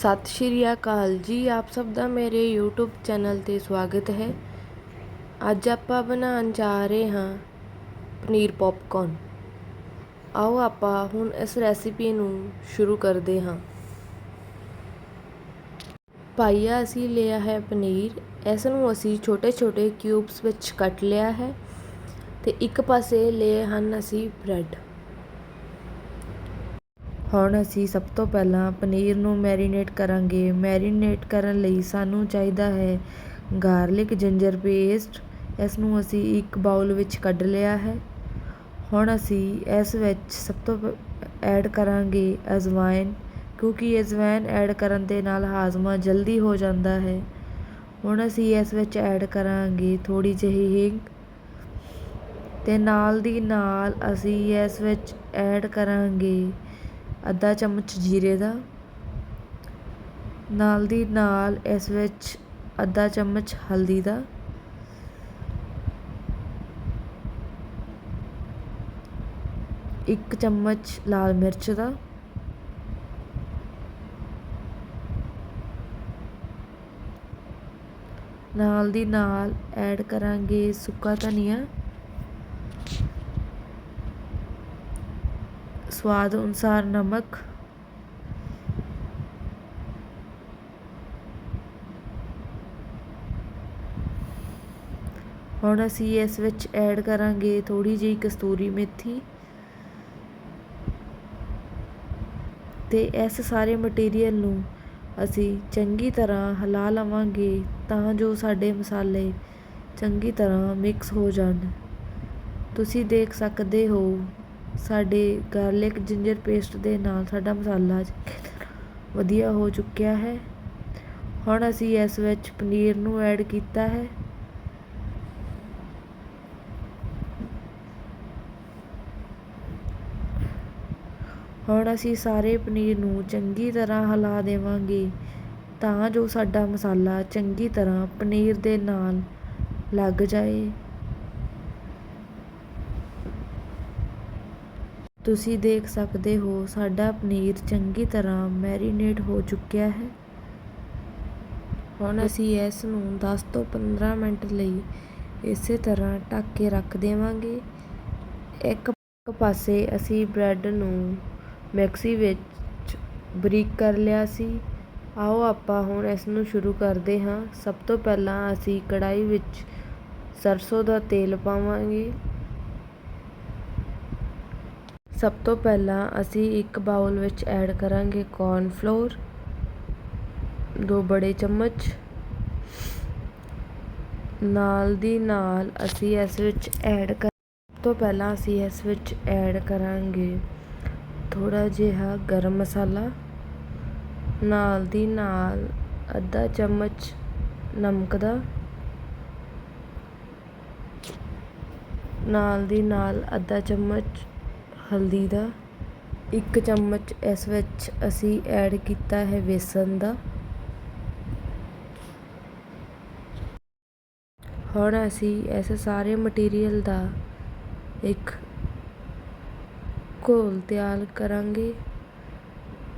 ਸਤਿ ਸ਼੍ਰੀ ਅਕਾਲ ਜੀ, ਆਪ ਸਭ ਦਾ ਮੇਰੇ YouTube ਚੈਨਲ ਤੇ ਸਵਾਗਤ ਹੈ। ਅੱਜ ਆਪਾਂ ਬਣਾਉਣ ਜਾ ਰਹੇ ਹਾਂ ਪਨੀਰ ਪੌਪਕੌਰਨ ਆਓ ਆਪਾਂ ਹੁਣ ਇਸ ਰੈਸਿਪੀ ਨੂੰ ਸ਼ੁਰੂ ਕਰਦੇ ਹਾਂ। ਪਾਈਆ ਅਸੀਂ ਲਿਆ ਹੈ ਪਨੀਰ। ਇਸ ਨੂੰ ਅਸੀਂ ਛੋਟੇ ਛੋਟੇ ਕਿਊਬਸ ਵਿੱਚ ਕੱਟ ਲਿਆ ਹੈ ਤੇ ਇੱਕ ਪਾਸੇ ਲਏ ਹਨ ਅਸੀਂ ਬ੍ਰੈਡ ਹੁਣ ਅਸੀਂ ਸਭ ਤੋਂ ਪਹਿਲਾਂ ਪਨੀਰ ਨੂੰ ਮੈਰੀਨੇਟ ਕਰਾਂਗੇ। ਮੈਰੀਨੇਟ ਕਰਨ ਲਈ ਸਾਨੂੰ ਚਾਹੀਦਾ ਹੈ ਗਾਰਲਿਕ ਜਿੰਜਰ ਪੇਸਟ। ਇਸ ਨੂੰ ਅਸੀਂ ਇੱਕ ਬਾਊਲ ਵਿੱਚ ਕੱਢ ਲਿਆ ਹੈ। ਹੁਣ ਅਸੀਂ ਇਸ ਵਿੱਚ ਸਭ ਤੋਂ ਐਡ ਕਰਾਂਗੇ ਅਜਵਾਇਨ, ਕਿਉਂਕਿ ਅਜਵਾਇਨ ਐਡ ਕਰਨ ਦੇ ਨਾਲ ਹਾਜ਼ਮਾ ਜਲਦੀ ਹੋ ਜਾਂਦਾ ਹੈ। ਹੁਣ ਅਸੀਂ ਇਸ ਵਿੱਚ ਐਡ ਕਰਾਂਗੇ ਥੋੜੀ ਜਿਹੀ ਹਿੰਗ ਤੇ ਨਾਲ ਦੀ ਨਾਲ ਅਸੀਂ ਇਸ ਵਿੱਚ ਐਡ ਕਰਾਂਗੇ ਅੱਧਾ ਚਮਚ ਜੀਰੇ ਦਾ। ਨਾਲ ਦੀ ਨਾਲ ਇਸ ਵਿੱਚ ਅੱਧਾ ਚਮਚ ਹਲਦੀ ਦਾ। ਇੱਕ ਚਮਚ ਲਾਲ ਮਿਰਚ ਦਾ। ਨਾਲ ਦੀ ਨਾਲ ਐਡ ਕਰਾਂਗੇ ਸੁੱਕਾ ਧਨੀਆ। ਸਵਾਦ ਅਨੁਸਾਰ ਨਮਕ। ਹੁਣ ਅਸੀਂ ਇਸ ਵਿੱਚ ਐਡ ਕਰਾਂਗੇ ਥੋੜੀ ਜਿਹੀ ਕਸਤੂਰੀ ਮੇਥੀ। ਤੇ ਇਸ ਸਾਰੇ ਮਟੀਰੀਅਲ ਨੂੰ ਅਸੀਂ ਚੰਗੀ ਤਰ੍ਹਾਂ ਹਿਲਾ ਲਵਾਂਗੇ ਤਾਂ ਜੋ ਸਾਡੇ ਮਸਾਲੇ ਚੰਗੀ ਤਰ੍ਹਾਂ ਮਿਕਸ ਹੋ ਜਾਣ। ਤੁਸੀਂ ਦੇਖ ਸਕਦੇ ਹੋ ਸਾਡੇ ਗਾਰਲਿਕ ਜਿੰਜਰ ਪੇਸਟ ਦੇ ਨਾਲ ਸਾਡਾ ਮਸਾਲਾ ਵਧੀਆ ਹੋ ਚੁੱਕਿਆ ਹੈ। ਹੁਣ ਅਸੀਂ ਇਸ ਵਿੱਚ ਪਨੀਰ ਨੂੰ ਐਡ ਕੀਤਾ ਹੈ। ਹੁਣ ਅਸੀਂ ਸਾਰੇ ਪਨੀਰ ਨੂੰ ਚੰਗੀ ਤਰ੍ਹਾਂ ਹਿਲਾ ਦੇਵਾਂਗੇ ਤਾਂ ਜੋ ਸਾਡਾ ਮਸਾਲਾ ਚੰਗੀ ਤਰ੍ਹਾਂ ਪਨੀਰ ਦੇ ਨਾਲ ਲੱਗ ਜਾਏ। ਤੁਸੀਂ ਦੇਖ ਸਕਦੇ ਹੋ, ਸਾਡਾ ਪਨੀਰ ਚੰਗੀ ਤਰ੍ਹਾਂ ਮੈਰੀਨੇਟ ਹੋ ਚੁੱਕਿਆ ਹੈ। ਹੁਣ ਅਸੀਂ ਇਸ ਨੂੰ 10 ਤੋਂ 15 ਮਿੰਟ ਲਈ ਇਸੇ ਤਰ੍ਹਾਂ ਢੱਕ ਕੇ ਰੱਖ ਦੇਵਾਂਗੇ। ਇੱਕ ਪਾਸੇ ਅਸੀਂ ਬ੍ਰੈਡ ਨੂੰ ਮਿਕਸੀ ਵਿੱਚ ਬਰੀਕ ਕਰ ਲਿਆ ਸੀ। ਆਓ ਆਪਾਂ ਹੁਣ ਇਸ ਨੂੰ ਸ਼ੁਰੂ ਕਰਦੇ ਹਾਂ। ਸਭ ਤੋਂ ਪਹਿਲਾਂ ਅਸੀਂ ਕੜਾਈ ਵਿੱਚ ਸਰਸੋਂ ਦਾ ਤੇਲ ਪਾਵਾਂਗੇ। ਸਭ ਤੋਂ ਪਹਿਲਾਂ ਅਸੀਂ ਇੱਕ ਬਾਊਲ ਵਿੱਚ ਐਡ ਕਰਾਂਗੇ ਕੌਰਨ ਫਲੋਰ ਦੋ ਬੜੇ ਚਮਚ। ਨਾਲ ਦੀ ਨਾਲ ਅਸੀਂ ਇਸ ਵਿੱਚ ਐਡ ਕਰ ਤੋਂ ਪਹਿਲਾਂ ਅਸੀਂ ਇਸ ਵਿੱਚ ਐਡ ਕਰਾਂਗੇ ਥੋੜਾ ਜਿਹਾ ਗਰਮ ਮਸਾਲਾ। ਨਾਲ ਦੀ ਨਾਲ ਅੱਧਾ ਚਮਚ ਨਮਕ ਦਾ। ਨਾਲ ਦੀ ਨਾਲ ਅੱਧਾ ਚਮਚ ਹਲਦੀ ਦਾ ਇੱਕ ਚਮਚ ਇਸ ਵਿੱਚ ਅਸੀਂ ਐਡ ਕੀਤਾ ਹੈ ਵੇਸਣ ਦਾ। ਹੁਣ ਅਸੀਂ ਇਸ ਸਾਰੇ ਮਟੀਰੀਅਲ ਦਾ ਇੱਕ ਘੋਲ ਤਿਆਰ ਕਰਾਂਗੇ।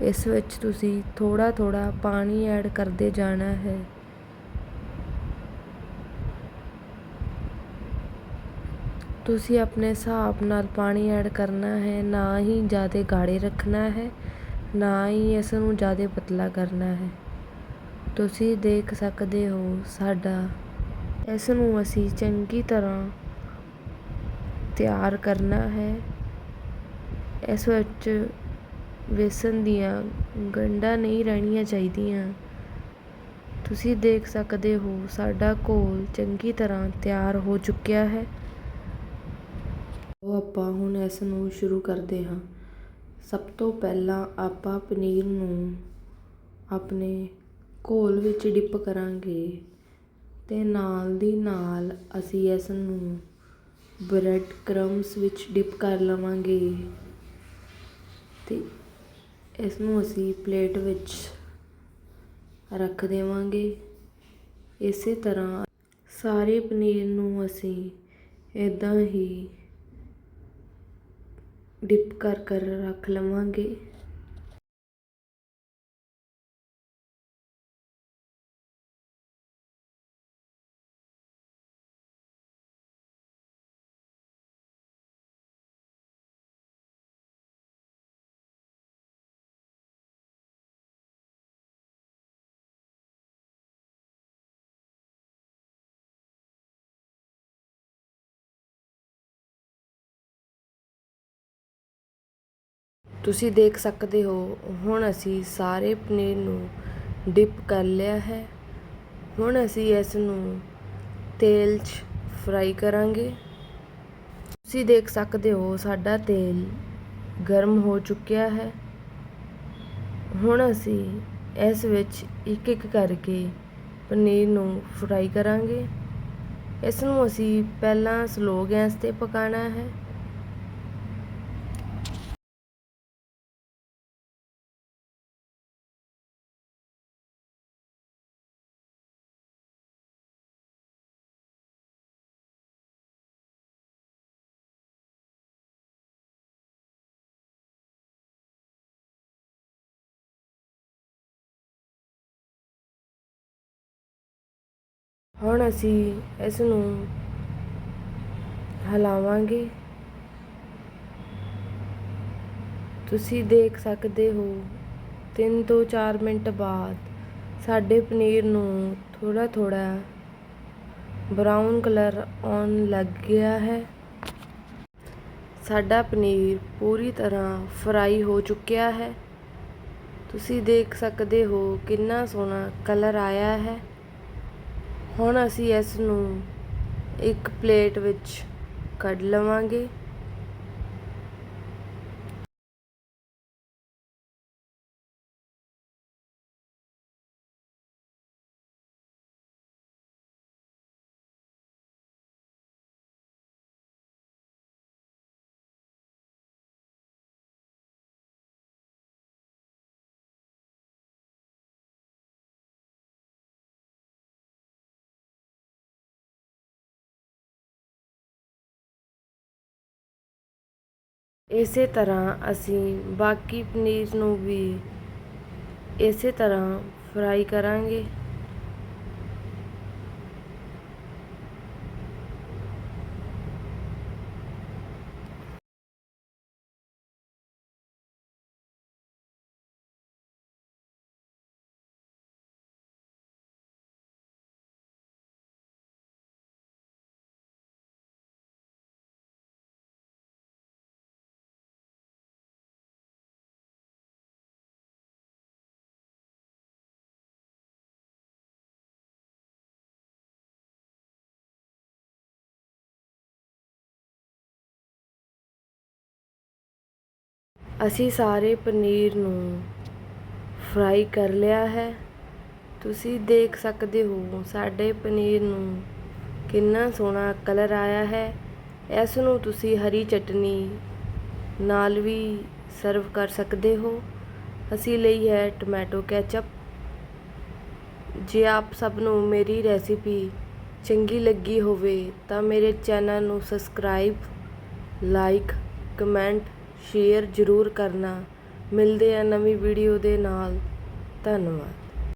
ਇਸ ਵਿੱਚ ਤੁਸੀਂ ਥੋੜਾ ਥੋੜਾ ਪਾਣੀ ਐਡ ਕਰਦੇ ਜਾਣਾ ਹੈ। ਤੁਸੀਂ ਆਪਣੇ ਹਿਸਾਬ ਨਾਲ ਪਾਣੀ ਐਡ ਕਰਨਾ ਹੈ, ਨਾ ਹੀ ਜ਼ਿਆਦਾ ਗਾੜੇ ਰੱਖਣਾ ਹੈ, ਨਾ ਹੀ ਇਸ ਨੂੰ ਜ਼ਿਆਦਾ ਪਤਲਾ ਕਰਨਾ ਹੈ। ਤੁਸੀਂ ਦੇਖ ਸਕਦੇ ਹੋ ਸਾਡਾ ਇਸ ਨੂੰ ਅਸੀਂ ਚੰਗੀ ਤਰ੍ਹਾਂ ਤਿਆਰ ਕਰਨਾ ਹੈ। ਇਸ ਵਿੱਚ ਵੇਸਣ ਦੀਆਂ ਗੰਢਾਂ ਨਹੀਂ ਰਹਿਣੀਆਂ ਚਾਹੀਦੀਆਂ। ਤੁਸੀਂ ਦੇਖ ਸਕਦੇ ਹੋ ਸਾਡਾ ਘੋਲ ਚੰਗੀ ਤਰ੍ਹਾਂ ਤਿਆਰ ਹੋ ਚੁੱਕਿਆ ਹੈ। ਉਹ ਆਪਾਂ ਹੁਣ ਇਸ ਨੂੰ ਸ਼ੁਰੂ ਕਰਦੇ ਹਾਂ। ਸਭ ਤੋਂ ਪਹਿਲਾਂ ਆਪਾਂ ਪਨੀਰ ਨੂੰ ਆਪਣੇ ਘੋਲ ਵਿੱਚ ਡਿਪ ਕਰਾਂਗੇ ਅਤੇ ਨਾਲ ਦੀ ਨਾਲ ਅਸੀਂ ਇਸ ਨੂੰ ਬ੍ਰੈਡ ਕ੍ਰਮਸ ਵਿੱਚ ਡਿਪ ਕਰ ਲਵਾਂਗੇ ਅਤੇ ਇਸ ਨੂੰ ਅਸੀਂ ਪਲੇਟ ਵਿੱਚ ਰੱਖ ਦੇਵਾਂਗੇ। ਇਸੇ ਤਰ੍ਹਾਂ ਸਾਰੇ ਪਨੀਰ ਨੂੰ ਅਸੀਂ ਇੱਦਾਂ ਹੀ ਡਿਪ ਕਰ ਕਰ ਰੱਖ ਲਵਾਂਗੇ। ਤੁਸੀਂ ਦੇਖ ਸਕਦੇ ਹੋ, ਹੁਣ ਅਸੀਂ ਸਾਰੇ ਪਨੀਰ ਨੂੰ ਡਿਪ ਕਰ ਲਿਆ ਹੈ। ਹੁਣ ਅਸੀਂ ਇਸ ਨੂੰ ਤੇਲ 'ਚ ਫਰਾਈ ਕਰਾਂਗੇ। ਤੁਸੀਂ ਦੇਖ ਸਕਦੇ ਹੋ, ਸਾਡਾ ਤੇਲ ਗਰਮ ਹੋ ਚੁੱਕਿਆ ਹੈ। ਹੁਣ ਅਸੀਂ ਇਸ ਵਿੱਚ ਇੱਕ ਇੱਕ ਕਰਕੇ ਪਨੀਰ ਨੂੰ ਫਰਾਈ ਕਰਾਂਗੇ। ਇਸ ਨੂੰ ਅਸੀਂ ਪਹਿਲਾਂ ਸਲੋ ਗੈਸ ਤੇ ਪਕਾਉਣਾ ਹੈ। ਹੁਣ ਅਸੀਂ ਇਸ ਨੂੰ ਹਿਲਾਵਾਂਗੇ। ਤੁਸੀਂ ਦੇਖ ਸਕਦੇ ਹੋ 3 ਤੋਂ 4 ਮਿੰਟ ਬਾਅਦ ਸਾਡੇ ਪਨੀਰ ਨੂੰ ਥੋੜਾ ਥੋੜਾ ਬਰਾਊਨ ਕਲਰ ਆਉਣ ਲੱਗ ਗਿਆ ਹੈ। ਸਾਡਾ ਪਨੀਰ ਪੂਰੀ ਤਰ੍ਹਾਂ ਫਰਾਈ ਹੋ ਚੁੱਕਿਆ ਹੈ। ਤੁਸੀਂ ਦੇਖ ਸਕਦੇ ਹੋ ਕਿੰਨਾ ਸੋਹਣਾ ਕਲਰ ਆਇਆ ਹੈ। ਹੁਣ ਅਸੀਂ ਇਸ ਨੂੰ ਇੱਕ ਪਲੇਟ ਵਿੱਚ ਕੱਢ ਲਵਾਂਗੇ। ਇਸੇ ਤਰ੍ਹਾਂ ਅਸੀਂ ਬਾਕੀ ਪਨੀਰ ਨੂੰ ਵੀ ਇਸੇ ਤਰ੍ਹਾਂ ਫਰਾਈ ਕਰਾਂਗੇ। ਅਸੀਂ ਸਾਰੇ ਪਨੀਰ ਨੂੰ ਫਰਾਈ ਕਰ ਲਿਆ ਹੈ। ਤੁਸੀਂ ਦੇਖ ਸਕਦੇ ਹੋ, ਸਾਡੇ ਪਨੀਰ ਨੂੰ ਕਿੰਨਾ ਸੋਹਣਾ ਕਲਰ ਆਇਆ ਹੈ। ਇਸ ਨੂੰ ਤੁਸੀਂ ਹਰੀ ਚਟਨੀ ਨਾਲ ਵੀ ਸਰਵ ਕਰ ਸਕਦੇ ਹੋ। ਅਸੀਂ ਲਈ ਹੈ ਟੋਮੈਟੋ ਕੈਚਅਪ ਜੇ ਆਪ ਸਭ ਨੂੰ ਮੇਰੀ ਰੈਸਿਪੀ ਚੰਗੀ ਲੱਗੀ ਹੋਵੇ, ਤਾਂ ਮੇਰੇ ਚੈਨਲ ਨੂੰ ਸਬਸਕ੍ਰਾਈਬ, ਲਾਈਕ, ਕਮੈਂਟ ਸ਼ੇਅਰ ਜ਼ਰੂਰ ਕਰਨਾ। ਮਿਲਦੇ ਆ ਨਵੀਂ ਵੀਡੀਓ ਦੇ ਨਾਲ। ਧੰਨਵਾਦ।